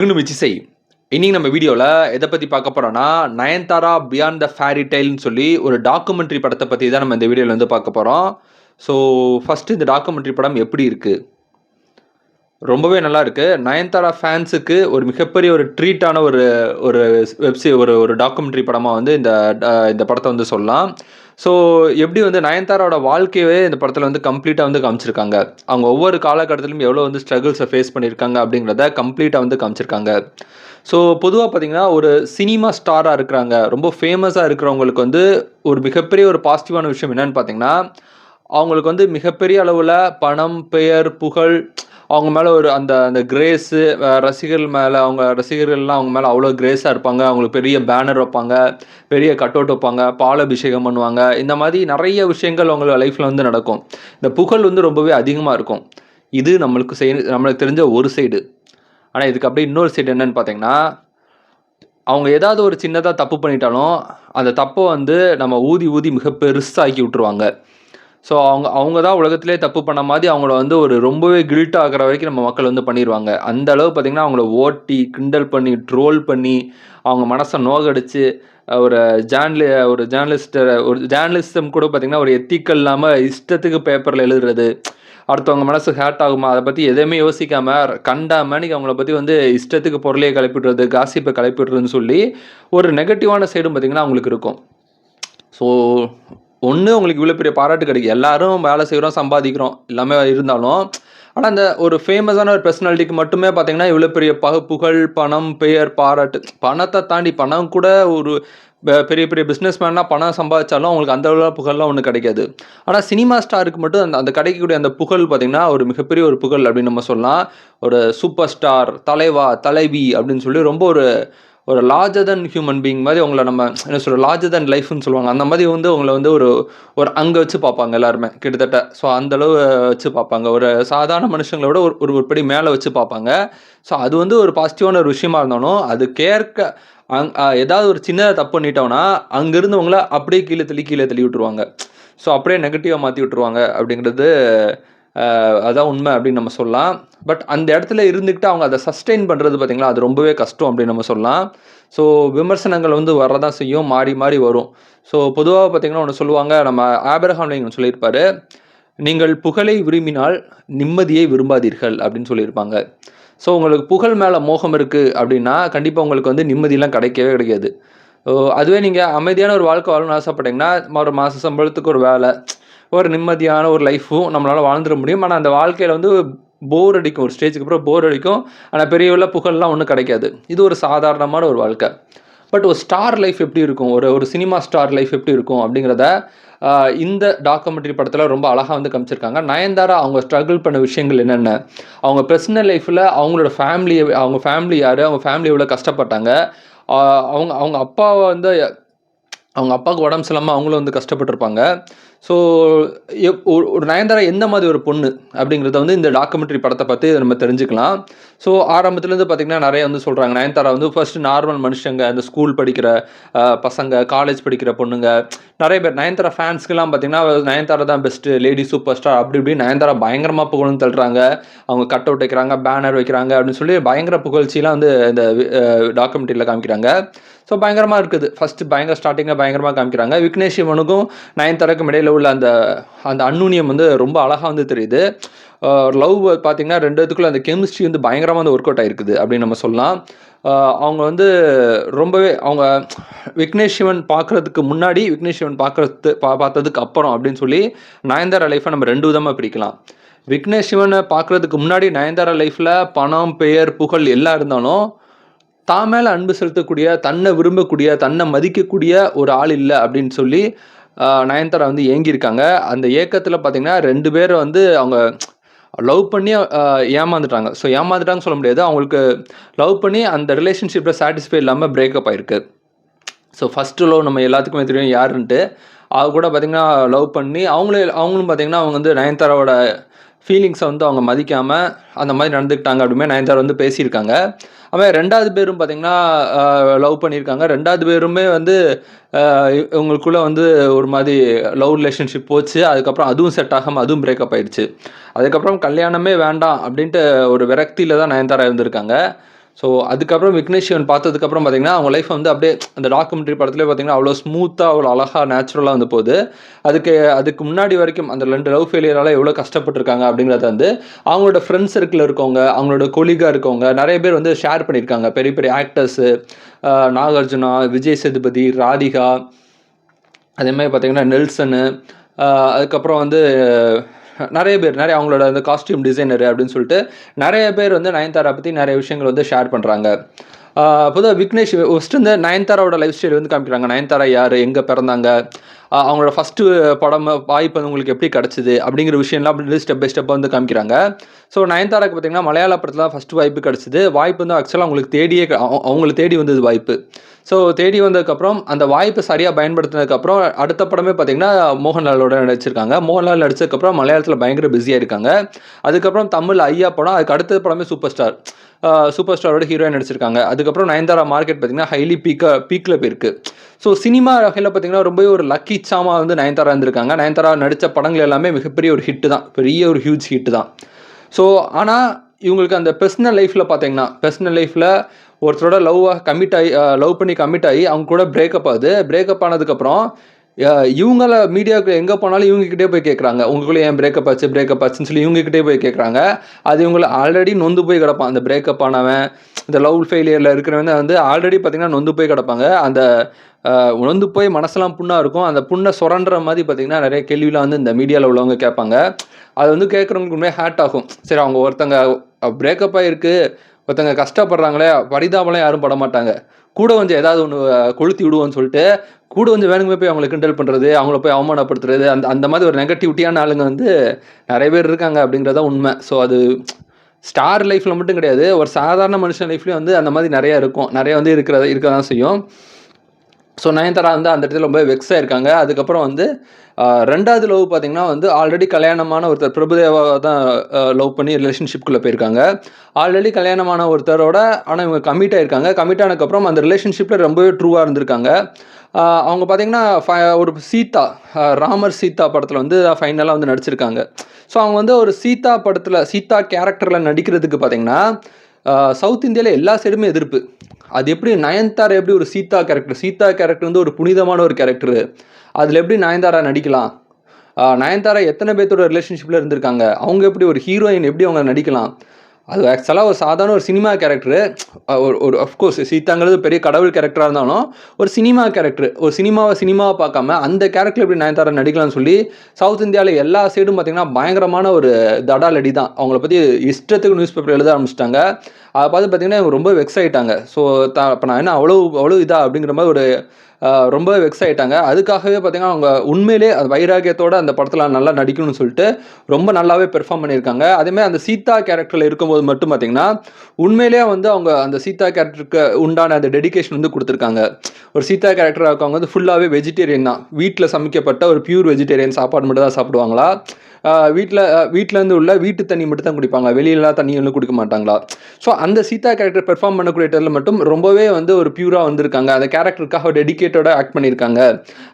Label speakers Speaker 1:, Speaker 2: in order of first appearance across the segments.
Speaker 1: இன்னும் மிச்சிசை இன்னைக்கு நம்ம வீடியோவில் எதை பற்றி பார்க்க போகிறோம்னா நயன்தாரா பியாண்ட் த ஃபேரி டைல்னு சொல்லி ஒரு டாக்குமெண்ட்ரி படத்தை பற்றி தான் நம்ம இந்த வீடியோவில் வந்து பார்க்க போகிறோம் ஸோ ஃபஸ்ட்டு இந்த டாக்குமெண்ட்ரி படம் எப்படி இருக்குது ரொம்பவே நல்லா இருக்குது நயன்தாரா ஃபேன்ஸுக்கு ஒரு மிகப்பெரிய ஒரு ட்ரீட்டான ஒரு ஒரு வெப்சி ஒரு ஒரு டாக்குமெண்ட்ரி படமாக வந்து இந்த இந்த படத்தை வந்து சொல்லலாம். ஸோ எப்படி வந்து நயன்தாராவோட வாழ்க்கையவே இந்த படத்தில் வந்து கம்ப்ளீட்டாக வந்து காமிச்சிருக்காங்க? அவங்க ஒவ்வொரு காலகட்டத்திலும் எவ்வளோ வந்து ஸ்ட்ரகிள்ஸை ஃபேஸ் பண்ணியிருக்காங்க அப்படிங்கிறத கம்ப்ளீட்டாக வந்து காமிச்சிருக்காங்க. ஸோ பொதுவாக பார்த்தீங்கன்னா ஒரு சினிமா ஸ்டாராக இருக்கிறாங்க. ரொம்ப ஃபேமஸாக இருக்கிறவங்களுக்கு வந்து ஒரு மிகப்பெரிய ஒரு பாசிட்டிவான விஷயம் என்னன்னு பார்த்தீங்கன்னா அவங்களுக்கு வந்து மிகப்பெரிய அளவில் பணம் பெயர் புகழ் அவங்க மேலே ஒரு அந்த அந்த கிரேஸு ரசிகர்கள் மேலே அவங்க ரசிகர்கள்லாம் அவங்க மேலே அவ்வளோ கிரேஸாக இருப்பாங்க. அவங்களுக்கு பெரிய பேனர் வைப்பாங்க பெரிய கட் அவுட் வைப்பாங்க பால் அபிஷேகம் பண்ணுவாங்க. இந்த மாதிரி நிறைய விஷயங்கள் அவங்களோட லைஃப்பில் வந்து நடக்கும். இந்த புகழ் வந்து ரொம்பவே அதிகமாக இருக்கும். இது நம்மளுக்கு செய் நம்மளுக்கு தெரிஞ்ச ஒரு சைடு ஆனால் இதுக்கு அப்படியே இன்னொரு சைடு என்னன்னு பார்த்தீங்கன்னா அவங்க ஏதாவது ஒரு சின்னதாக தப்பு பண்ணிட்டாலும் அந்த தப்பை வந்து நம்ம ஊதி ஊதி மிக பெருசாக்கி விட்டுருவாங்க. ஸோ அவங்க அவங்க தான் உலகத்திலே தப்பு பண்ண மாதிரி அவங்கள வந்து ஒரு ரொம்பவே கில்ட் ஆகிற வரைக்கும் நம்ம மக்கள் வந்து பண்ணிடுவாங்க அந்த அளவு பார்த்திங்கன்னா அவங்கள ஓட்டி கிண்டல் பண்ணி ட்ரோல் பண்ணி அவங்க மனசை நோகடிச்சு ஒரு ஜேர்னலி ஒரு ஜேர்னலிஸ்டரை ஒரு ஜேர்னலிசம் கூட பார்த்திங்கன்னா ஒரு எத்திக்கல் இல்லாமல் இஷ்டத்துக்கு பேப்பரில் எழுதுறது அடுத்தவங்க மனசு ஹேட் ஆகுமா அதை பற்றி எதையுமே யோசிக்காம கண்டாமனிக்கு அவங்கள பற்றி வந்து இஷ்டத்துக்கு பொருளையை கிளப்பிடுறது காசிப்பை கிளப்பிடுறதுன்னு சொல்லி ஒரு நெகட்டிவான சைடும் பார்த்திங்கன்னா அவங்களுக்கு இருக்கும். ஸோ ஒன்று உங்களுக்கு இவ்வளோ பெரிய பாராட்டு கிடைக்கும் எல்லாரும் வேலை செய்கிறோம் சம்பாதிக்கிறோம் எல்லாமே இருந்தாலும் ஆனால் அந்த ஒரு ஃபேமஸான ஒரு பர்சனாலிட்டிக்கு மட்டுமே பார்த்தீங்கன்னா இவ்வளோ பெரிய பக புகழ் பணம் பெயர் பாராட்டு பணத்தை தாண்டி பணம் கூட ஒரு பெரிய பெரிய பிஸ்னஸ்மேன்னா பணம் சம்பாதிச்சாலும் அவங்களுக்கு அந்த அளவு புகழ்லாம் ஒன்றும் கிடைக்காது. ஆனால் சினிமா ஸ்டாருக்கு மட்டும் அந்த அந்த கிடைக்கக்கூடிய அந்த புகழ் பார்த்தீங்கன்னா ஒரு மிகப்பெரிய ஒரு புகழ் அப்படின்னு நம்ம சொல்லலாம். ஒரு சூப்பர் ஸ்டார் தலைவா தலைவி அப்படின்னு சொல்லி ரொம்ப ஒரு ஒரு லார்ஜர் தன் ஹியூமன் பீயிங் மாதிரி உங்களை நம்ம என்ன சொல்கிற லார்ஜர் தன் லைஃப்னு சொல்லுவாங்க. அந்த மாதிரி வந்து உங்களை வந்து ஒரு ஒரு அங்கே வச்சு பார்ப்பாங்க எல்லாருமே கிட்டத்தட்ட. ஸோ அந்த அளவு வச்சு பார்ப்பாங்க. ஒரு சாதாரண மனுஷங்களோட விட ஒரு ஒரு படி மேலே வச்சு பார்ப்பாங்க. ஸோ அது வந்து ஒரு பாசிட்டிவான ஒரு விஷயமா இருந்தாலும் அது கேட்க அங் ஏதாவது ஒரு சின்னதாக தப்பு பண்ணிட்டோம்னா அங்கேருந்தவங்கள அப்படியே கீழே தள்ளி கீழே தள்ளி விட்டுருவாங்க. ஸோ அப்படியே நெகட்டிவாக மாற்றி விட்டுருவாங்க அப்படிங்கிறது அதான் உண்மை அப்படின்னு நம்ம சொல்லலாம். பட் அந்த இடத்துல இருந்துக்கிட்டு அவங்க அதை சஸ்டெயின் பண்ணுறது பார்த்தீங்களா? அது ரொம்பவே கஷ்டம் அப்படின்னு நம்ம சொல்லலாம். ஸோ விமர்சனங்கள் வந்து வரதான் செய்யும் மாறி மாறி வரும். ஸோ பொதுவாக பார்த்தீங்கன்னா ஒன்று சொல்லுவாங்க நம்ம ஆபிரஹாம் லிங்கன் சொல்லியிருப்பாரு நீங்கள் புகழை விரும்பினால் நிம்மதியை விரும்பாதீர்கள் அப்படின்னு சொல்லியிருப்பாங்க. ஸோ உங்களுக்கு புகழ் மேலே மோகம் இருக்குது அப்படின்னா கண்டிப்பாக உங்களுக்கு வந்து நிம்மதியெலாம் கிடைக்கவே கிடைக்காது. அதுவே நீங்கள் அமைதியான ஒரு வாழ்க்கை வாழணும்னு ஆசைப்பட்டீங்கன்னா ஒரு மாத சம்பளத்துக்கு ஒரு வேலை ஒரு நிம்மதியான ஒரு லைஃப்பும் நம்மளால் வாழ்ந்துட முடியும். ஆனால் அந்த வாழ்க்கையில் வந்து போர் அடிக்கும். ஒரு ஸ்டேஜுக்கு அப்புறம் போர் அடிக்கும். ஆனால் பெரிய உள்ள புகழ்லாம் ஒன்றும் கிடைக்காது. இது ஒரு சாதாரணமான ஒரு வாழ்க்கை. பட் ஒரு ஸ்டார் லைஃப் எப்படி இருக்கும்? ஒரு ஒரு சினிமா ஸ்டார் லைஃப் எப்படி இருக்கும்? அப்படிங்கிறத இந்த டாக்குமெண்ட்ரி படத்தில் ரொம்ப அழகாக வந்து காமிச்சிருக்காங்க. நயன்தாரா அவங்க ஸ்ட்ரகிள் பண்ண விஷயங்கள் என்னென்ன? அவங்க பர்சனல் லைஃப்பில் அவங்களோட ஃபேமிலியை அவங்க ஃபேமிலி யார்? அவங்க ஃபேமிலி எவ்வளோ கஷ்டப்பட்டாங்க? அவங்க அவங்க அப்பாவை வந்து அவங்க அப்பாவுக்கு உடம்பு சரியில்லாமல் அவங்களும் வந்து கஷ்டப்பட்டிருப்பாங்க. ஸோ ஒரு நயன்தாரா எந்த மாதிரி ஒரு பொண்ணு அப்படிங்கிறத வந்து இந்த டாக்குமெண்ட்ரி படத்தை பற்றி நம்ம தெரிஞ்சுக்கலாம். ஸோ ஆரம்பத்துலேருந்து பார்த்திங்கன்னா நிறைய வந்து சொல்கிறாங்க நயன்தாரா வந்து ஃபர்ஸ்ட் நார்மல் மனுஷங்க அந்த ஸ்கூல் படிக்கிற பசங்க காலேஜ் படிக்கிற பொண்ணுங்க நிறைய பேர். நயன்தாரா ஃபேன்ஸ்க்குலாம் பார்த்தீங்கன்னா நயன்தாரா தான் பெஸ்ட்டு லேடி சூப்பர் ஸ்டார் அப்படி இப்படி நயன்தாரா பயங்கரமாக புகழ்ந்து தள்ளுறாங்க. அவங்க கட் அவுட் வைக்கிறாங்க பேனர் வைக்கிறாங்க அப்படின்னு சொல்லி பயங்கர புகழ்ச்சிலாம் வந்து இந்த டாக்குமெண்ட்ரியில் காமிக்கிறாங்க. ஸோ பயங்கரமாக இருக்குது. ஃபஸ்ட்டு பயங்கர ஸ்டார்டிங்கில் பயங்கரமாக காமிக்கிறாங்க. விக்னேஷ் சிவனுக்கும் நயன்தாராக்கும் இடையில் உள்ள அந்த அந்த அந்நுண்ணியம் வந்து ரொம்ப அழகாக வந்து தெரியுது. லவ் பார்த்தீங்கன்னா ரெண்டு இதுக்குள்ள அந்த கெமிஸ்ட்ரி வந்து பயங்கரமாக வந்து ஒர்க் அவுட் ஆயிருக்குது அப்படின்னு நம்ம சொல்லலாம். அவங்க வந்து ரொம்பவே அவங்க விக்னேஷ் சிவன் பார்க்குறதுக்கு முன்னாடி விக்னேஷ் சிவன் பார்க்குறது பா பார்த்ததுக்கு அப்புறம் அப்படின்னு சொல்லி நயன்தாரா லைஃப்பை நம்ம ரெண்டு விதமாக பிரிக்கலாம். விக்னேஷ் சிவனை பார்க்குறதுக்கு முன்னாடி நயன்தாரா லைஃப்பில் பணம் பெயர் புகழ் எல்லாம் இருந்தாலும் தான் மேலே அன்பு செலுத்தக்கூடிய தன்னை விரும்பக்கூடிய தன்னை மதிக்கக்கூடிய ஒரு ஆள் இல்லை அப்படின்னு சொல்லி நயன்தாரா வந்து ஏங்கியிருக்காங்க. அந்த ஏக்கத்தில் பார்த்தீங்கன்னா ரெண்டு பேர் வந்து அவங்க லவ் பண்ணி ஏமாந்துட்டாங்க. ஸோ ஏமாந்துட்டாங்கன்னு சொல்ல முடியாது. அவங்களுக்கு லவ் பண்ணி அந்த ரிலேஷன்ஷிப்பில் சாட்டிஸ்ஃபை இல்லாமல் பிரேக்கப் ஆயிருக்கு. ஸோ ஃபஸ்ட்டு லவ் நம்ம எல்லாத்துக்குமே தெரியும் யாருன்ட்டு. அது கூட பார்த்திங்கன்னா லவ் பண்ணி அவங்களே அவங்களும் பார்த்திங்கன்னா அவங்க வந்து நயன்தாராவோட ஃபீலிங்ஸை வந்து அவங்க மதிக்காமல் அந்த மாதிரி நடந்துக்கிட்டாங்க அப்படிமே நயன்தார் வந்து பேசியிருக்காங்க. அவன் ரெண்டாவது பேரும் பார்த்திங்கன்னா லவ் பண்ணியிருக்காங்க. ரெண்டாவது பேருமே வந்து இவங்களுக்குள்ளே வந்து ஒரு மாதிரி லவ் ரிலேஷன்ஷிப் போச்சு. அதுக்கப்புறம் அதுவும் செட் ஆகாமல் அதுவும் பிரேக்கப் ஆயிடுச்சு. அதுக்கப்புறம் கல்யாணமே வேண்டாம் அப்படின்ட்டு ஒரு விரக்தியில் தான் நயன்தாரா இருந்திருக்காங்க. ஸோ அதுக்கப்புறம் விக்னேஷ் சிவன் பார்த்ததுக்கப்புறம் பார்த்தீங்கன்னா அவங்க லைஃப் வந்து அப்படியே அந்த டாக்குமெண்ட்ரி படத்துலேயே பார்த்தீங்கன்னா அவ்வளோ ஸ்மூத்தாக அவ்வளோ அழகாக நேச்சுரலாக வந்து போகுது. அதுக்கு அதுக்கு முன்னாடி வரைக்கும் அந்த ரெண்டு லவ் ஃபெயிலியரால் எவ்வளோ கஷ்டப்பட்டிருக்காங்க அப்படிங்கிறத வந்து அவங்களோட ஃப்ரெண்ட்ஸ் சர்க்கிளில் இருக்கவங்க அவங்களோட கொலிகாக இருக்கவங்க நிறைய பேர் வந்து ஷேர் பண்ணியிருக்காங்க. பெரிய பெரிய ஆக்டர்ஸு நாகார்ஜுனா விஜய் சேதுபதி ராதிகா அதே மாதிரி பார்த்தீங்கன்னா நெல்சனு அதுக்கப்புறம் வந்து நிறைய பேர் நிறைய அவங்களோட அந்த காஸ்டியூம் டிசைனர் அப்படின்னு சொல்லிட்டு நிறைய பேர் வந்து நயன்தாரா பற்றி நிறைய விஷயங்கள் வந்து ஷேர் பண்ணுறாங்க பொதுவாக விக்னேஷ் ஃபஸ்ட்டு இந்த நயன்தாராவோட லைஃப் ஸ்டைல் வந்து காமிக்கிறாங்க. நயன்தாரா யார்? எங்கே பிறந்தாங்க? அவங்களோட ஃபஸ்ட்டு படம் வாய்ப்பு வந்து உங்களுக்கு எப்படி கிடச்சிது அப்படிங்கிற விஷயம்லாம் அப்படி ஸ்டெப் பை ஸ்டெப்பாக வந்து காமிக்கிறாங்க. ஸோ நயன்தாராக்கு பார்த்தீங்கன்னா மலையாள படத்தில் தான் ஃபஸ்ட்டு வாய்ப்பு கிடச்சிது. வாய்ப்பு வந்து ஆக்சுவலாக அவங்களுக்கு தேடியே அவங்களை தேடி வந்தது வாய்ப்பு. ஸோ தேடி வந்ததுக்கப்புறம் அந்த வாய்ப்பை சரியாக பயன்படுத்தினதுக்கப்புறம் அடுத்த படமே பார்த்தீங்கன்னா மோகன்லாலோட நடிச்சிருக்காங்க. மோகன்லால் நடிச்சதுக்கப்புறம் மலையாளத்தில் பயங்கர பிஸியாக இருக்காங்க. அதுக்கப்புறம் தமிழ் ஐயா படம் அதுக்கு அடுத்த படமே சூப்பர் ஸ்டார் சூப்பர் ஸ்டாரோட ஹீரோயின் நடிச்சிருக்காங்க. அதுக்கப்புறம் நயன்தாரா மார்க்கெட் பார்த்தீங்கன்னா ஹைலி பீக்க பீக்கில் போயிருக்கு. ஸோ சினிமா வகையில் பார்த்தீங்கன்னா ரொம்பவே ஒரு லக்கி சாமா வந்து நயன்தாரா இருந்திருக்காங்க. நயன்தாரா நடித்த படங்கள் எல்லாமே மிகப்பெரிய ஒரு ஹிட்டு தான். பெரிய ஒரு ஹியூஜ் ஹிட்டு தான். ஸோ ஆனால் இவங்களுக்கு அந்த பர்சனல் லைஃப்பில் பார்த்தீங்கன்னா பர்சனல் லைஃப்பில் ஒருத்தரோட லவ்வாக கமிட் ஆகி லவ் பண்ணி கமிட் ஆகி அவங்க கூட பிரேக்கப் ஆகுது. பிரேக்கப் ஆனதுக்கப்புறம் இவங்கள மீடியாவுக்கு எங்கே போனாலும் இவங்ககிட்டே போய் கேட்குறாங்க உங்களுக்குள்ளே ஏன் பிரேக்கப் ஆச்சு பிரேக்கப் ஆச்சுன்னு சொல்லி இவங்ககிட்டே போய் கேட்குறாங்க அது இவங்களை ஆல்ரெடி நொந்து போய் கிடப்பான். அந்த பிரேக்கப் ஆனவன் இந்த லவ் ஃபெயிலியரில் இருக்கிறவங்க வந்து ஆல்ரெடி பார்த்தீங்கன்னா நொந்து போய் கிடப்பாங்க. அந்த உணர்ந்து போய் மனசெல்லாம் புண்ணாக இருக்கும். அந்த புண்ணை சுரண்டுற மாதிரி பார்த்தீங்கன்னா நிறைய கேள்விலாம் வந்து இந்த மீடியாவில் உள்ளவங்க கேட்பாங்க. அது வந்து கேட்குறவங்களுக்கு உண்மையாக ஹேட் ஆகும். சரி அவங்க ஒருத்தங்க பிரேக்கப் ஆகிருக்கு ஒருத்தங்க கஷ்டப்படுறாங்களே பரிதாபம்லாம் யாரும் பட மாட்டாங்க. கூட கொஞ்சம் ஏதாவது ஒன்று கொளுத்தி விடுவோம்னு சொல்லிட்டு கூட கொஞ்சம் வேணுங்க போய் அவங்களை கிண்டல் பண்ணுறது அவங்கள போய் அவமானப்படுத்துறது அந்த அந்த மாதிரி ஒரு நெகட்டிவிட்டியான ஆளுங்க வந்து நிறைய பேர் இருக்காங்க அப்படிங்கிறதா உண்மை. ஸோ அது ஸ்டார் லைஃப்பில் மட்டும் கிடையாது ஒரு சாதாரண மனுஷன் லைஃப்லேயும் வந்து அந்த மாதிரி நிறையா இருக்கும். நிறைய வந்து இருக்கிறத இருக்க தான் செய்யும். ஸோ நயன்தாரா வந்து அந்த இடத்துல ரொம்ப வெக்ஸ் ஆயிருக்காங்க. அதுக்கப்புறம் வந்து ரெண்டாவது லவ் பார்த்தீங்கன்னா வந்து ஆல்ரெடி கல்யாணமான ஒருத்தர் பிரபுதேவா தான் லவ் பண்ணி ரிலேஷன்ஷிப்குள்ளே போயிருக்காங்க. ஆல்ரெடி கல்யாணமான ஒருத்தரோட ஆனால் இவங்க கமிட் ஆயிருக்காங்க. கமிட் ஆனதுக்கப்புறம் அந்த ரிலேஷன்ஷிப்பில் ரொம்பவே ட்ரூவாக இருந்திருக்காங்க. அவங்க பார்த்தீங்கன்னா ஒரு சீதா ராமர் சீதா படத்தில் வந்து ஃபைனலாக வந்து நடிச்சிருக்காங்க. ஸோ அவங்க வந்து ஒரு சீதா படத்தில் சீதா கேரக்டரில் நடிக்கிறதுக்கு பார்த்தீங்கன்னா சவுத் இந்தியாவில் எல்லா சைடுமே எதிர்ப்பு. அது எப்படி நயன்தாரா எப்படி ஒரு சீதா கேரக்டர் சீதா கேரக்டர் வந்து ஒரு புனிதமான ஒரு கேரக்டர் அதில் எப்படி நயன்தாரா நடிக்கலாம்? நயன்தாரா எத்தனை பேர்த்தோட ரிலேஷன்ஷிப்பில் இருந்திருக்காங்க? அவங்க எப்படி ஒரு ஹீரோயின் எப்படி அவங்க நடிக்கலாம்? அது ஆக்சுவலாக ஒரு சாதாரண ஒரு சினிமா கேரக்டரு ஒரு ஒரு அஃப்கோர்ஸ் சீதாங்கிறது பெரிய கடவுள் கேரக்டராக இருந்தாலும் ஒரு சினிமா கேரக்டர் ஒரு சினிமாவை சினிமாவை பார்க்காம அந்த கேரக்டர் எப்படி நயன்தாரா நடிக்கலாம்னு சொல்லி சவுத் இந்தியாவில் எல்லா சைடும் பார்த்திங்கன்னா பயங்கரமான ஒரு தடாலடி தான் அவங்கள பற்றி இஷ்டத்துக்கு நியூஸ் பேப்பர் எழுத ஆரம்பிச்சிட்டாங்க. அதை பார்த்து பார்த்தீங்கன்னா ரொம்ப வெக்ஸ் ஆகிட்டாங்க ஸோ த இப்போ நான் என்ன அவ்வளோ அவ்வளோ இதாக அப்படிங்கிற மாதிரி ஒரு ரொம்ப வெக்ஸ் ஆகிட்டாங்க அதுக்காகவே பார்த்தீங்கன்னா அவங்க உண்மையிலே அது வைராகியத்தோட அந்த படத்தில் நல்லா நடிக்கணும்னு சொல்லிட்டு ரொம்ப நல்லாவே பெர்ஃபார்ம் பண்ணியிருக்காங்க. அதேமாதிரி அந்த சீதா கேரக்டரில் இருக்கும்போது மட்டும் பார்த்தீங்கன்னா உண்மையிலேயே வந்து அவங்க அந்த சீதா கேரக்டருக்கு உண்டான அந்த டெடிகேஷன் வந்து கொடுத்துருக்காங்க. ஒரு சீதா கேரக்டராக இருக்கவங்க வந்து ஃபுல்லாகவே வெஜிடேரியன் தான். வீட்டில் சமைக்கப்பட்ட ஒரு பியூர் வெஜிடேரியன் சாப்பாடு மட்டும் தான் சாப்பிடுவாங்களா? வீட்டில் வீட்டிலேருந்து உள்ள வீட்டு தண்ணி மட்டும் தான் குடிப்பாங்க. வெளியிலலாம் தண்ணி ஒன்றும் குடிக்க மாட்டாங்களா? ஸோ அந்த சீதா கேரக்டர் பெர்ஃபார்ம் பண்ணக்கூடிய இடத்துல மட்டும் ரொம்பவே வந்து ஒரு பியூராக வந்திருக்காங்க. அந்த கேரக்டருக்காக டெடிக்கேட்டடாக ஆக்ட் பண்ணியிருக்காங்க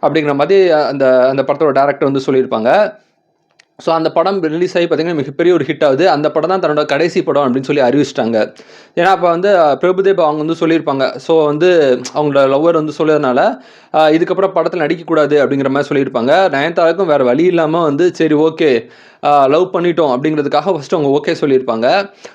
Speaker 1: அப்படிங்கிற மாதிரி அந்த அந்த படத்தோட டேரக்டர் வந்து சொல்லியிருப்பாங்க. ஸோ அந்த படம் ரிலீஸ் ஆகி பார்த்தீங்கன்னா மிகப்பெரிய ஒரு ஹிட் ஆகுது. அந்த படம் தான் தன்னோட கடைசி படம் அப்படின்னு சொல்லி அறிவிச்சிட்டாங்க. ஏன்னா அப்போ வந்து அஹ், பிரபுதேவ் அவங்க வந்து சொல்லியிருப்பாங்க. ஸோ வந்து அவங்களோட லவ்வர் வந்து சொல்லதுனால இதுக்கப்புறம் படத்தில் நடிக்கக்கூடாது அப்படிங்கிற மாதிரி சொல்லியிருப்பாங்க. நயன்தாராக்கும் வேறு வழி இல்லாமல் வந்து சரி ஓகே லவ் பண்ணிட்டோம் அப்படிங்கிறதுக்காக ஃபஸ்ட்டு அவங்க ஓகே சொல்லியிருப்பாங்க.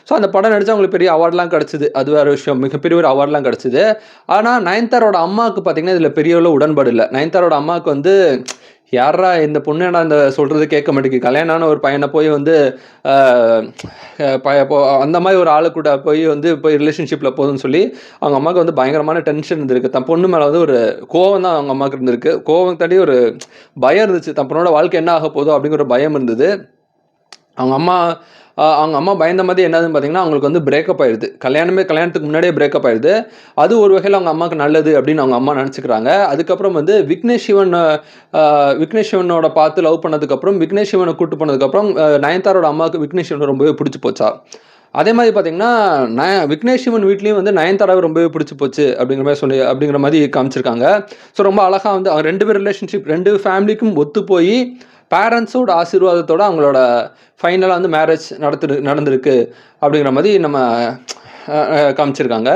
Speaker 1: ஸோ அந்த படம் நடித்து அவங்களுக்கு பெரிய அவார்ட்லாம் கிடச்சிது. அது வேறு விஷயம். மிகப்பெரிய ஒரு அவார்ட்லாம் கிடச்சிது. ஆனால் நயன்தாரோட அம்மாவுக்கு பார்த்தீங்கன்னா இதில் பெரிய அளவு உடன்பாடு இல்லை. நயன்தாரோட அம்மாவுக்கு வந்து யாரா இந்த பொண்ணு என்ன இந்த சொல்கிறது கேட்க மாட்டேங்குது? கல்யாணமான ஒரு பையனை போய் வந்து பய- போ- அந்த மாதிரி ஒரு ஆளு கூட போய் வந்து போய் ரிலேஷன்ஷிப்பில் போகுதுன்னு சொல்லி அவங்க அம்மாவுக்கு வந்து பயங்கரமான டென்ஷன் இருந்திருக்கு. தன் பொண்ணு மேலே வந்து ஒரு கோவம் தான் அவங்க அம்மாவுக்கு இருந்திருக்கு. கோவம் தாண்டி ஒரு பயம் இருந்துச்சு. தன் பொண்ணோட வாழ்க்கை என்ன ஆக போதும் அப்படிங்கிற ஒரு பயம் இருந்தது. அவங்க அம்மா அவங்க அம்மா பயந்த மாதிரி என்னதுன்னு பார்த்தீங்கன்னா அவங்களுக்கு வந்து பிரேக்கப் ஆயிடுது. கல்யாணமே கல்யாணத்துக்கு முன்னாடியே பிரேக்கப் ஆயிடுது. அது ஒரு வகையில் அவங்க அம்மாவுக்கு நல்லது அப்படின்னு அவங்க அம்மா நினச்சிக்கிறாங்க. அதுக்கப்புறம் வந்து விக்னேஷ் சிவன் விக்னேஷ் சிவனோட பார்த்து லவ் பண்ணதுக்கப்புறம் விக்னேஷ் சிவனை கூட்டு போனதுக்கப்புறம் நயன்தாரோட அம்மாவுக்கு விக்னேஷ் சிவன் ரொம்பவே பிடிச்சி போச்சா? அதே மாதிரி பார்த்தீங்கன்னா நய விக்னேஷ் சிவன் வீட்லேயும் வந்து நயன்தாராவை ரொம்பவே பிடிச்சி போச்சு அப்படிங்கிற மாதிரி சொல்லி அப்படிங்கிற மாதிரி காமிச்சிருக்காங்க. ஸோ ரொம்ப அழகாக வந்து அவங்க ரெண்டு பேர் ரிலேஷன்ஷிப் ரெண்டு ஃபேமிலிக்கும் ஒத்து போய் பேரண்ட்ஸோட ஆசீர்வாதத்தோடு அவங்களோட ஃபைனலாக வந்து மேரேஜ் நடத்து நடந்திருக்கு அப்படிங்கிற மாதிரி நம்ம காமிச்சிருக்காங்க.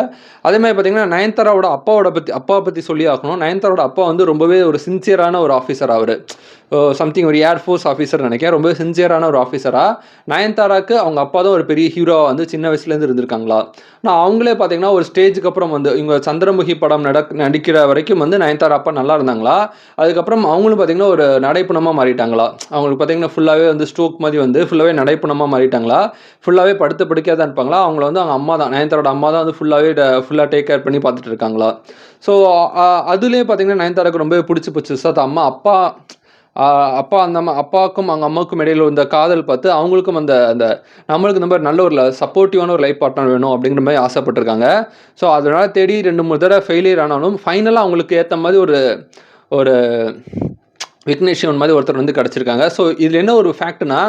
Speaker 1: அதே மாதிரி பார்த்தீங்கன்னா நயன்தாராவோட அப்பாவோட பற்றி அப்பாவை பற்றி சொல்லி ஆகணும். நயன்தாரோட அப்பா வந்து ரொம்பவே ஒரு சின்சியரான ஒரு ஆஃபீஸர் அவர். சம்திங் ஒரு ஏர்ஃபோர்ஸ் ஆஃபீஸர் நினைக்கிறேன். ரொம்ப சின்சியரான ஒரு ஆஃபீஸராக நயன்தாராக்கு அவங்க அப்பா தான் ஒரு பெரிய ஹீரோவாக வந்து சின்ன வயசுலேருந்து இருந்திருக்காங்களா? ஆனால் அவங்களே பார்த்தீங்கன்னா ஒரு ஸ்டேஜுக்கு அப்புறம் வந்து இவங்க சந்திரமுகி படம் நட நடிக்கிற வரைக்கும் வந்து நயன்தாரா அப்பா நல்லா இருந்தாங்களா? அதுக்கப்புறம் அவங்களும் பார்த்தீங்கன்னா ஒரு நடைப்புணமாக மாறிட்டாங்களா? அவங்களுக்கு பார்த்தீங்கன்னா ஃபுல்லாகவே வந்து ஸ்ட்ரோக் மாதிரி வந்து ஃபுல்லாகவே நடைப்புணமாக மாறிட்டாங்களா? ஃபுல்லாகவே படுத்து படுக்கையாக தான் இருப்பாங்களா? அவங்கள வந்து அவங்க அம்மா தான் நயன்தாரோட அம்மா தான் வந்து ஃபுல்லாகவே ஃபுல்லாக டேக் கேர் பண்ணி பார்த்துட்டு இருக்காங்களா? ஸோ அதுலேயே பார்த்தீங்கன்னா நயன்தாராக்கு ரொம்பவே பிடிச்சி போச்சு. சார் அம்மா அப்பா அப்பா அந்த அம்மா அப்பாவுக்கும் அவங்க அம்மாவுக்கும் இடையில இந்த காதல் பார்த்து அவங்களுக்கும் அந்த அந்த நம்மளுக்கு இந்த மாதிரி நல்ல ஒரு சப்போர்ட்டிவான ஒரு லைஃப் பார்ட்னர் வேணும் அப்படிங்கிற மாதிரி ஆசைப்பட்டிருக்காங்க. ஸோ அதனால தேடி ரெண்டு மூணு தடவை ஃபெயிலியர் ஆனாலும் ஃபைனலாக அவங்களுக்கு ஏற்ற மாதிரி ஒரு ஒரு விக்னேஷன் மாதிரி ஒருத்தர் வந்து கிடச்சிருக்காங்க. ஸோ இதில் என்ன ஒரு ஃபேக்ட்னா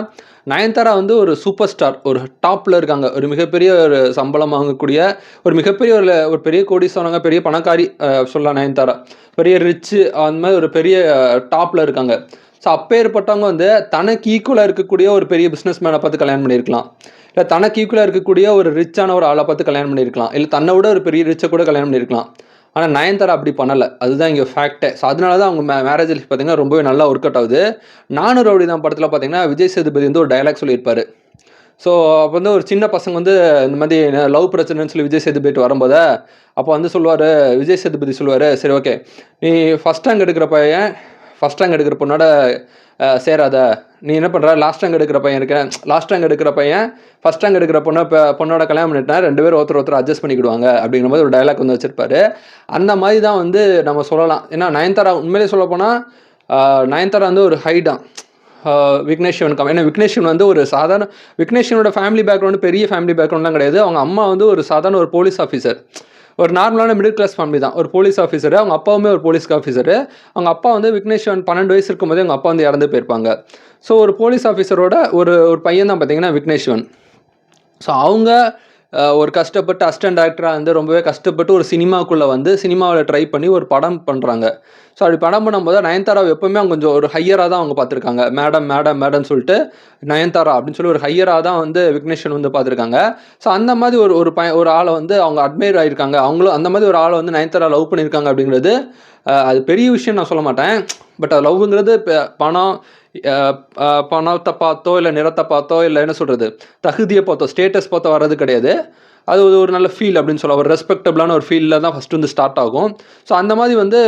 Speaker 1: நயன்தாரா வந்து ஒரு சூப்பர் ஸ்டார் ஒரு டாப்பில் இருக்காங்க. ஒரு மிகப்பெரிய ஒரு சம்பளம் வாங்கக்கூடிய ஒரு மிகப்பெரிய ஒரு ஒரு பெரிய கோடீஸ்வரங்க பெரிய பணக்காரி சொல்லலாம் நயன்தாரா. பெரிய ரிச்சு அந்த மாதிரி ஒரு பெரிய டாப்பில் இருக்காங்க. ஸோ அப்பேற்பட்டவங்க வந்து தனக்கு ஈக்குவலாக இருக்கக்கூடிய ஒரு பெரிய பிஸ்னஸ் மேனை பார்த்து கல்யாணம் பண்ணியிருக்கலாம். இல்லை தனக்கு ஈக்குவலாக இருக்கக்கூடிய ஒரு ரிச்சான ஒரு ஆளை பார்த்து கல்யாணம் பண்ணியிருக்கலாம். இல்லை தன்னை விட ஒரு பெரிய ரிச்சை கூட கல்யாணம் பண்ணியிருக்கலாம். ஆனால் நயன்தாரா அப்படி பண்ணலை. அதுதான் இங்கே ஃபேக்டே ஸோ அதனால தான் அவங்க மே மேரேஜ் லைஃப் பார்த்தீங்கன்னா ரொம்பவே நல்லா ஒர்க் அவுட் ஆகுது. நானூறு ரவுடி தான் படத்தில் பார்த்தீங்கன்னா விஜய் சேதுபதி வந்து ஒரு டைலாக் சொல்லியிருப்பாரு. ஸோ அப்போ வந்து ஒரு சின்ன பசங்க வந்து இந்த மாதிரி லவ் பிரச்சனைன்னு சொல்லி விஜய் சேதுபதி வரும்போது அப்போ வந்து சொல்லுவார் விஜய் சேதுபதி சொல்லுவார் சரி ஓகே நீ ஃபஸ்ட் ரேங்க் எடுக்கிற பையன் ஃபஸ்ட் ரேங்க் எடுக்கிற பொண்ணோட சேராத. நீ என்ன பண்ணுற லாஸ்ட் ரேங்க் எடுக்கிற பையன் இருக்க லாஸ்ட் ரேங்க் எடுக்கிற பையன் ஃபஸ்ட் ரேங்க் எடுக்கிற பொண்ணை இப்போ பொண்ணோட கல்யாணம் பண்ணிட்டா ரெண்டு பேரும் ஒருத்தர் ஒருத்தர் அட்ஜஸ்ட் பண்ணிக்கிடுவாங்க அப்படிங்கிற மாதிரி ஒரு டைலாக் வந்து வச்சிருப்பாரு. அந்த மாதிரி தான் வந்து நம்ம சொல்லலாம். ஏன்னா நயன்தாரா உண்மையிலே சொல்ல போனால் நயன்தாரா வந்து ஒரு ஹை தான். விக்னேஷ்வன் கம் ஏன்னா விக்னேஷ்வன் வந்து ஒரு சாதாரண விக்னேஷ்வனோட ஃபேமிலி பேக்ரவுண்டு பெரிய ஃபேமிலி பேக்ரவுண்ட்லாம் கிடையாது. அவங்க அம்மா வந்து ஒரு சாதாரண ஒரு போலீஸ் ஆஃபீஸர் ஒரு நார்மலான மிடில் கிளாஸ் ஃபேமிலி தான். ஒரு போலீஸ் ஆஃபீஸர் அவங்க அப்பாவுமே ஒரு போலீஸ் ஆஃபீஸர் அவங்க அப்பா வந்து விக்னேஷ்வன் பன்னெண்டு வயசு இருக்கும்போதே அவங்க அப்பா வந்து இறந்து போயிருப்பாங்க. ஸோ ஒரு போலீஸ் ஆஃபீஸரோட ஒரு ஒரு பையன் தான் பார்த்தீங்கன்னா விக்னேஷ்வன் ஸோ அவங்க ஒரு கஷ்டப்பட்டு அசிஸ்டன்ட் டேரக்டராக வந்து ரொம்பவே கஷ்டப்பட்டு ஒரு சினிமாக்குள்ளே வந்து சினிமாவில் ட்ரை பண்ணி ஒரு படம் பண்ணுறாங்க ஸோ அப்படி படம் பண்ணும்போது நயன்தாராவை எப்போவுமே அவங்க கொஞ்சம் ஒரு ஹையராக தான் அவங்க பார்த்துருக்காங்க. மேடம் மேடம் மேடம் சொல்லிட்டு நயன்தாரா அப்படின்னு சொல்லி ஒரு ஹையராக தான் வந்து விக்னேஷன் வந்து பார்த்துருக்காங்க. ஸோ அந்த மாதிரி ஒரு ஒரு பய ஒரு ஆளை வந்து அவங்க அட்மையர் ஆகியிருக்காங்க அவங்களும் அந்த மாதிரி ஒரு ஆளை வந்து நயன்தாரா லவ் பண்ணியிருக்காங்க அப்படிங்கிறது அது பெரிய விஷயம் நான் சொல்ல மாட்டேன். பட் அது லவ்ங்கிறது பணம் பணத்தை பார்த்தோ இல்லை நிறத்தை பார்த்தோ இல்லை என்ன சொல்கிறது தகுதியை பார்த்தோ ஸ்டேட்டஸ் பார்த்தோ வர்றது கிடையாது. அது ஒரு ஒரு நல்ல ஃபீல் அப்படின்னு சொல்லலாம். ஒரு ரெஸ்பெக்டபிளான ஒரு ஃபீலில் தான் ஃபஸ்ட்டு வந்து ஸ்டார்ட் ஆகும். ஸோ அந்த மாதிரி வந்து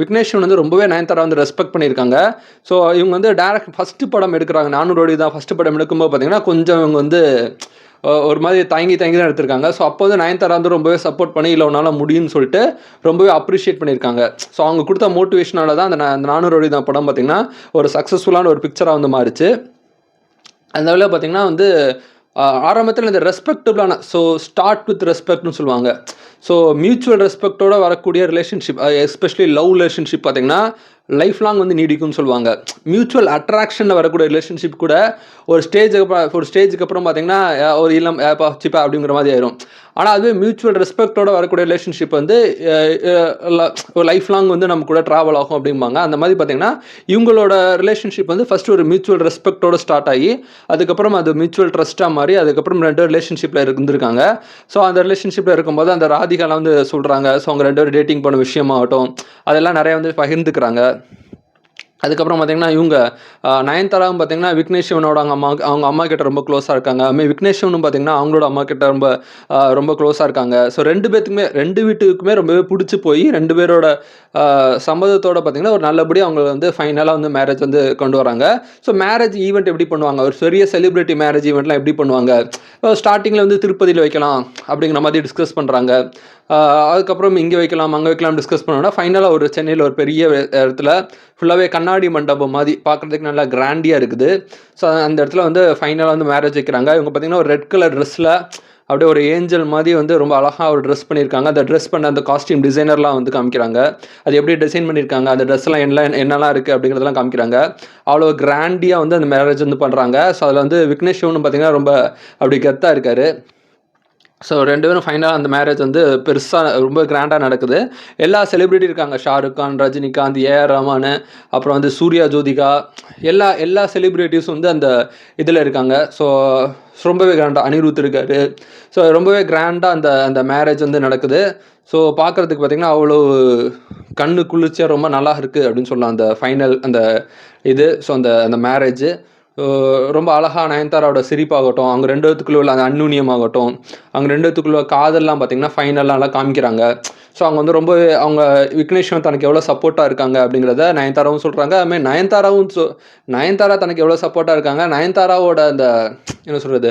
Speaker 1: விக்னேஷன் விக்னேஷ்வன் வந்து ரொம்பவே நயன்தாரா வந்து ரெஸ்பெக்ட் பண்ணியிருக்காங்க. ஸோ இவங்க வந்து டேரக்ட் ஃபஸ்ட்டு படம் எடுக்கிறாங்க. நானூறு தான் ஃபஸ்ட்டு படம் எடுக்கும்போது பார்த்தீங்கன்னா கொஞ்சம் இவங்க வந்து ஒரு மாதிரி தயங்கி தயங்கி தான் எடுத்திருக்காங்க. ஸோ அப்போ வந்து நயன்தாரா வந்து ரொம்பவே சப்போர்ட் பண்ணி இல்லை உன்னால் முடியும்னு சொல்லிட்டு ரொம்பவே அப்ரிஷியேட் பண்ணியிருக்காங்க. ஸோ அவங்க கொடுத்த மோட்டிவேஷனால தான் அந்த அந்த நானூறு தான் படம் பார்த்தீங்கன்னா ஒரு சக்ஸஸ்ஃபுல்லான ஒரு பிக்சராக வந்து மாறிச்சு. அந்த வழியில் பார்த்தீங்கன்னா வந்து ஆரம்பத்தில் இந்த ரெஸ்பெக்டபுளான ஸோ ஸ்டார்ட் வித் ரெஸ்பெக்ட்னு சொல்லுவாங்க. ஸோ மியூச்சுவல் ரெஸ்பெக்டோட வரக்கூடிய ரிலேஷன்ஷிப் எஸ்பெஷலி லவ் ரிலேஷன்ஷிப் பார்த்தீங்கன்னா லைஃப் லாங் வந்து நீடிக்கும்னு சொல்லுவாங்க. மியூச்சுவல் அட்ராக்ஷனில் வரக்கூடிய ரிலேஷன்ஷிப் கூட ஒரு ஸ்டேஜுக்கு ஒரு ஸ்டேஜுக்கு அப்புறம் பார்த்தீங்கன்னா ஒரு இல்லம் ஏப்பா சிப்பா அப்படிங்கிற மாதிரி ஆயிரும். ஆனால் அதுவே மியூச்சுவல் ரெஸ்பெக்டோட வரக்கூடிய ரிலேஷன்ஷிப் வந்து ஒரு லைஃப் லாங் வந்து நம்ம கூட ட்ராவல் ஆகும் அப்படிம்பாங்க. அந்த மாதிரி பார்த்தீங்கன்னா இவங்களோட ரிலேஷன்ஷிப் வந்து ஃபர்ஸ்ட் ஒரு மியூச்சுவல் ரெஸ்பெக்டோட ஸ்டார்ட் ஆகி அதுக்கப்புறம் அது மியூச்சுவல் ட்ரஸ்ட்டாக மாறி அதுக்கப்புறம் ரெண்டு ரிலேஷன்ஷிப்பில் இருந்திருக்காங்க. ஸோ அந்த ரிலேஷன்ஷிப்பில் இருக்கும்போது அந்த ராதிகாலாம் வந்து சொல்கிறாங்க ஸோ அவங்க ரெண்டு பேரும் டேட்டிங் பண்ண விஷயமாகட்டும் அதெல்லாம் நிறைய வந்து பகிர்ந்துக்கிறாங்க. அதுக்கப்புறம் பார்த்தீங்கன்னா இவங்க நயன்தாராவும் பார்த்தீங்கன்னா விக்னேஷ் சிவனோட அவங்க அம்மா அவங்க அம்மா கிட்ட ரொம்ப க்ளோஸாக இருக்காங்க. அதுமாதிரி விக்னேஷ்வனும் பார்த்தீங்கன்னா அவங்களோட அம்மா கிட்ட ரொம்ப ரொம்ப க்ளோஸாக இருக்காங்க. ஸோ ரெண்டு பேத்துக்குமே ரெண்டு வீட்டுக்குமே ரொம்பவே பிடிச்சி போய் ரெண்டு பேரோட சம்மதத்தோட பார்த்தீங்கன்னா ஒரு நல்லபடியாக அவங்க வந்து ஃபைனலாக வந்து மேரேஜ் வந்து கொண்டு வராங்க. ஸோ மேரேஜ் ஈவெண்ட் எப்படி பண்ணுவாங்க? ஒரு பெரிய செலிப்ரிட்டி மேரேஜ் ஈவெண்ட்லாம் எப்படி பண்ணுவாங்க? ஸ்டார்டிங்கில் வந்து திருப்பதியில் வைக்கலாம் அப்படிங்கிற மாதிரி டிஸ்கஸ் பண்ணுறாங்க அதுக்கப்புறம் இங்கே வைக்கலாம் அங்கே வைக்கலாம் டிஸ்கஸ் பண்ணோன்னா ஃபைனலாக ஒரு சென்னையில் ஒரு பெரிய இடத்துல ஃபுல்லாகவே கண்ணாடி மண்டபம் மாதிரி பார்க்குறதுக்கு நல்லா கிராண்டியாக இருக்குது. ஸோ அந்த இடத்துல வந்து ஃபைனலாக வந்து மேரேஜ் வைக்கிறாங்க. இவங்க பார்த்தீங்கன்னா ஒரு ரெட் கலர் ட்ரெஸ்ஸில் அப்படியே ஒரு ஏஞ்சல் மாதிரி வந்து ரொம்ப அழகாக ஒரு ட்ரெஸ் பண்ணியிருக்காங்க. அந்த ட்ரெஸ் பண்ண அந்த காஸ்டியூம் டிசைனர்லாம் வந்து காமிக்கிறாங்க. அது எப்படி டிசைன் பண்ணியிருக்காங்க? அந்த ட்ரெஸ்லாம் என்ன என்னெல்லாம் இருக்குது அப்படிங்கிறதெல்லாம் காமிக்கிறாங்க. அவ்வளோ கிராண்டியாக வந்து அந்த மேரேஜ் வந்து பண்ணுறாங்க ஸோ அதில் வந்து விக்னேஷ் விக்னேஷ்வனும் பார்த்தீங்கன்னா ரொம்ப அப்படி கெத்தாக இருக்காரு. ஸோ ரெண்டு பேரும் ஃபைனலாக அந்த மேரேஜ் வந்து பெருசாக ரொம்ப கிராண்டாக நடக்குது. எல்லா செலிபிரிட்டி இருக்காங்க. ஷாருக் கான் ரஜினிகாந்த் ஏஆர் ரஹ்மான் அப்புறம் வந்து சூர்யா ஜோதிகா எல்லா எல்லா செலிபிரிட்டிஸும் வந்து அந்த இதில் இருக்காங்க. ஸோ ரொம்பவே கிராண்டாக அனிருத் இருக்காரு. ஸோ ரொம்பவே கிராண்டாக அந்த அந்த மேரேஜ் வந்து நடக்குது. ஸோ பார்க்குறதுக்கு பார்த்தீங்கன்னா அவ்வளோ கண்ணு குளிர்ச்சியாக ரொம்ப நல்லா இருக்குது அப்படின்னு சொல்லலாம். அந்த ஃபைனல் அந்த இது ஸோ அந்த அந்த மேரேஜ் ரொம்ப அழகாக நயன்தாராவோட சிரிப்பாகட்டும் அவங்க ரெண்டுத்துக்குள்ள உள்ள அந்த அந்நுண்ணியம் ஆகட்டும் அவங்க காதல்லாம் பார்த்தீங்கன்னா ஃபைனல்லாம் நல்லா காமிக்கிறாங்க. ஸோ அவங்க வந்து ரொம்ப அவங்க விக்னேஷ்வன் தனக்கு எவ்வளோ சப்போர்ட்டாக இருக்காங்க அப்படிங்கிறத நயன்தாராவும் சொல்கிறாங்க அதுமாதிரி நயன்தாராவும் சொ நயன்தாரா தனக்கு எவ்வளோ சப்போர்ட்டாக இருக்காங்க. நயன்தாராவோட அந்த என்ன சொல்கிறது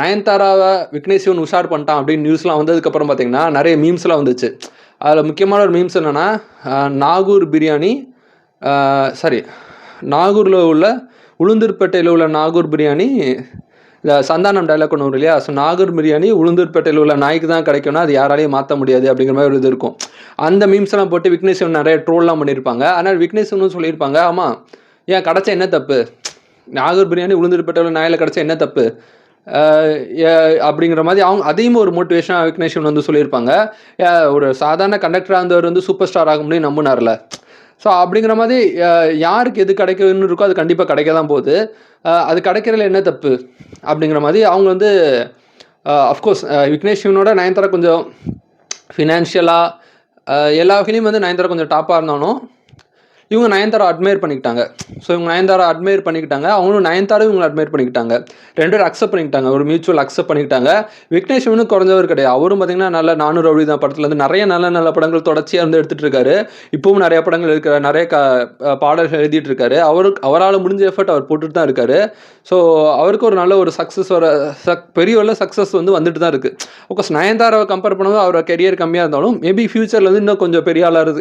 Speaker 1: நயன்தாராவை விக்னேஷ்வன் உஷார் பண்ணிட்டான் அப்படின்னு நியூஸ்லாம் வந்ததுக்கப்புறம் பார்த்தீங்கன்னா நிறைய மீம்ஸ்லாம் வந்துச்சு. அதில் முக்கியமான ஒரு மீம்ஸ் என்னென்னா நாகூர் பிரியாணி சாரி நாகூரில் உள்ள உளுந்தூர்பேட்டையில் உள்ள நாகூர் பிரியாணி இந்த சந்தானம் டைலாக் ஒன்று வரும் இல்லையா? ஸோ நாகூர் பிரியாணி உளுந்தூர்பேட்டையில் உள்ள நாய்க்கு தான் கிடைக்கும்னா அது யாராலையும் மாற்ற முடியாது அப்படிங்கிற மாதிரி ஒரு இது இருக்கும். அந்த மீம்ஸ் எல்லாம் போட்டு விக்னேஸ்வன் நிறைய ட்ரோல்லாம் பண்ணியிருப்பாங்க. ஆனால் விக்னேஸ்வனும் சொல்லியிருப்பாங்க ஆமாம் ஏன் கிடச்ச என்ன தப்பு? நாகூர் பிரியாணி உளுந்தூர்பேட்டையில் நாயில் கிடச்ச என்ன தப்பு? அப்படிங்கிற மாதிரி அவங்க அதையும் ஒரு மோட்டிவேஷனாக விக்னேஷன் வந்து சொல்லியிருப்பாங்க. ஒரு சாதாரண கண்டக்டராக இருந்தவர் வந்து சூப்பர் ஸ்டார் ஆக முடியும் நம்பினார்ல. ஸோ அப்படிங்கிற மாதிரி யாருக்கு எது கிடைக்கணும்னு இருக்கோ அது கண்டிப்பாக கிடைக்க தான் போகுது அது கிடைக்கிறதுல என்ன தப்பு? அப்படிங்கிற மாதிரி அவங்க வந்து அஃப்கோர்ஸ் விக்னேஷ் சிவனோட நயன்தாரா கொஞ்சம் ஃபினான்ஷியலாக எல்லா வகையிலையும் வந்து நயன்தாரா கொஞ்சம் டாப்பாக இருந்தாலும் இவங்க நயன்தாரா அட்மையர் பண்ணிக்கிட்டாங்க. ஸோ இவங்க நயன்தாரா அட்மையர் பண்ணிக்கிட்டாங்க. அவங்களும் நயன்தாரும் இவங்களை அட்மையர் பண்ணிக்கிட்டாங்க. ரெண்டு பேரும் அக்செப்ட் பண்ணிக்கிட்டாங்க. ஒரு மியூச்சுவல் அக்செப்ட் பண்ணிக்கிட்டாங்க. விக்னேஷ் இவனும் குறைஞ்சவர் கிடையாது. அவரும் பார்த்தீங்கன்னா நல்ல நானூறு அப்படி தான் படத்தில் வந்து நிறைய நல்ல நல்ல படங்கள் தொடர்ச்சியாக வந்து எடுத்துகிட்டு இருக்காரு இப்பவும் நிறைய படங்கள் இருக்கிற நிறைய க பாடல்கள் எழுதிட்டு இருக்காரு அவருக்கு அவரால் முடிஞ்ச எஃபர்ட் அவர் போட்டுட்டு தான் இருக்காரு. ஸோ அவருக்கு ஒரு நல்ல ஒரு சக்ஸஸ் வர சக் பெரிய உள்ள சக்ஸஸ் வந்து வந்துட்டு தான் இருக்குது ஓகே நயன்தாராவை கம்பேர் பண்ணும்போது அவரோட கெரியர் கம்மியாக இருந்தாலும் மேபி ஃபியூச்சரில் வந்து இன்னும் கொஞ்சம் பெரிய ஆளாக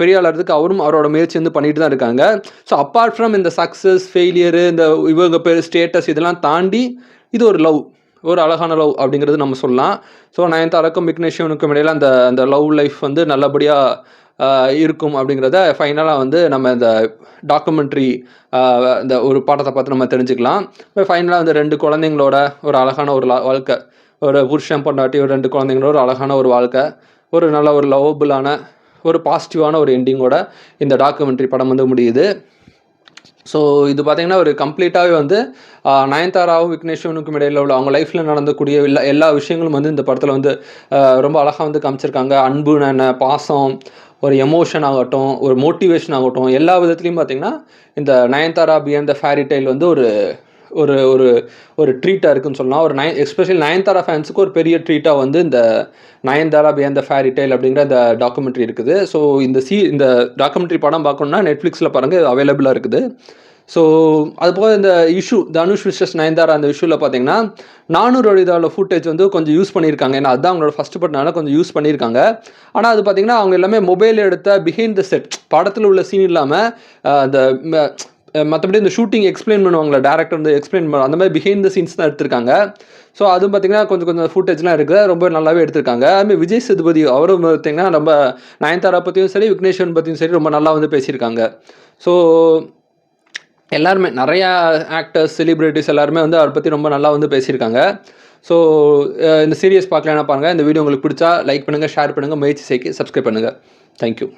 Speaker 1: பெரிய ஆளாகிறதுக்கு அவரும் அவரோட முயற்சி வந்து பண்ணிட்டு தான் இருக்காங்க. ஸோ அப்பார்ட் ஃப்ரம் இந்த சக்ஸஸ் ஃபெயிலியரு இந்த இவங்க பேர் ஸ்டேட்டஸ் இதெல்லாம் தாண்டி இது ஒரு லவ் ஒரு அழகான லவ் அப்படிங்கிறது நம்ம சொல்லலாம். ஸோ நயன்தாராக்கும் விக்னேஷனுக்கும் இடையில அந்த அந்த லவ் லைஃப் வந்து நல்லபடியாக இருக்கும் அப்படிங்கிறத ஃபைனலாக வந்து நம்ம இந்த டாக்குமெண்ட்ரி இந்த ஒரு பாடத்தை பார்த்து நம்ம தெரிஞ்சுக்கலாம். இப்போ ஃபைனலாக அந்த ரெண்டு குழந்தைங்களோட ஒரு அழகான ஒரு வாழ்க்கை. ஒரு புருஷன் பொண்டாட்டி ஒரு ரெண்டு குழந்தைங்களோட ஒரு அழகான ஒரு வாழ்க்கை. ஒரு நல்ல ஒரு லவபுளான ஒரு பாசிட்டிவான ஒரு எண்டிங்கோட இந்த டாக்குமெண்ட்ரி படம் வந்து முடியுது. ஸோ இது பார்த்திங்கன்னா ஒரு கம்ப்ளீட்டாகவே வந்து நயன்தாராவும் விக்னேஷ்வனுக்கும் இடையில் உள்ள அவங்க லைஃப்பில் நடந்தக்கூடிய எல்லா எல்லா விஷயங்களும் வந்து இந்த படத்தில் வந்து ரொம்ப அழகாக வந்து காமிச்சிருக்காங்க. அன்பு என்ன பாசம் ஒரு எமோஷன் ஆகட்டும் ஒரு மோட்டிவேஷன் ஆகட்டும் எல்லா விதத்துலையும் பார்த்திங்கன்னா இந்த Nayanthara beyond the fairy tale வந்து ஒரு ஒரு ஒரு ஒரு ட்ரீட்டாக இருக்குன்னு சொல்லலாம். ஒரு நயன் எஸ்பெஷலி நயன்தாரா ஃபேன்ஸுக்கு ஒரு பெரிய ட்ரீட்டாக வந்து இந்த Nayanthara beyond the fairy tale அப்படிங்கிற இந்த டாக்குமெண்ட்ரி இருக்குது. ஸோ இந்த சி இந்த டாக்குமெண்ட்ரி படம் பார்க்கணுன்னா நெட்ஃப்ளிக்ஸில் பாருங்கள் அவைலபிளாக இருக்குது. ஸோ அது போக இந்த இஷ்யூ தனுஷ் விஷஸ் நயன்தாரா அந்த இஷ்யூவில் பார்த்தீங்கன்னா நானூறு அழுதாவில் ஃபுட்டேஜ் வந்து கொஞ்சம் யூஸ் பண்ணியிருக்காங்க. ஏன்னா அதுதான் அவங்களோட ஃபஸ்ட் பட்னால கொஞ்சம் யூஸ் பண்ணியிருக்காங்க. ஆனால் அது பார்த்தீங்கன்னா அவங்க எல்லாமே மொபைல் எடுத்த பிஹைண்ட் த செட் படத்தில் உள்ள சீன் இல்லாமல் அந்த மற்றபடி இந்த ஷூட்டிங் எக்ஸ்பிளைன் பண்ணுவாங்களா? டேரக்டர் வந்து எக்ஸ்பிளைன் பண்ணுவாங்க அந்த மாதிரி பிஹைண்ட் த சீன்ஸ் தான் எடுத்திருக்காங்க. ஸோ அதுவும் பார்த்தீங்கன்னா கொஞ்சம் கொஞ்சம் ஃபுட்டேஜ்லாம் இருக்குது. ரொம்ப நல்லாவே எடுத்திருக்காங்க. அதுமாதிரி விஜய் சேதுபதி அவரும் பார்த்தீங்கன்னா நம்ம நயன்தாரா பற்றியும் சரி விக்னேஸ்வரன் பற்றியும் சரி ரொம்ப நல்லா வந்து பேசியிருக்காங்க. ஸோ எல்லாருமே நிறையா ஆக்டர்ஸ் செலிப்ரிட்டிஸ் எல்லாருமே வந்து அவரை பற்றி ரொம்ப நல்லா வந்து பேசியிருக்காங்க. ஸோ இந்த சீரியஸ் பார்க்கலாம் பாருங்கள் இந்த வீடியோ உங்களுக்கு பிடிச்சா லைக் பண்ணுங்கள் ஷேர் பண்ணுங்கள் முயற்சி செய்க்கு சப்ஸ்கிரைப் பண்ணுங்கள் தேங்க்யூ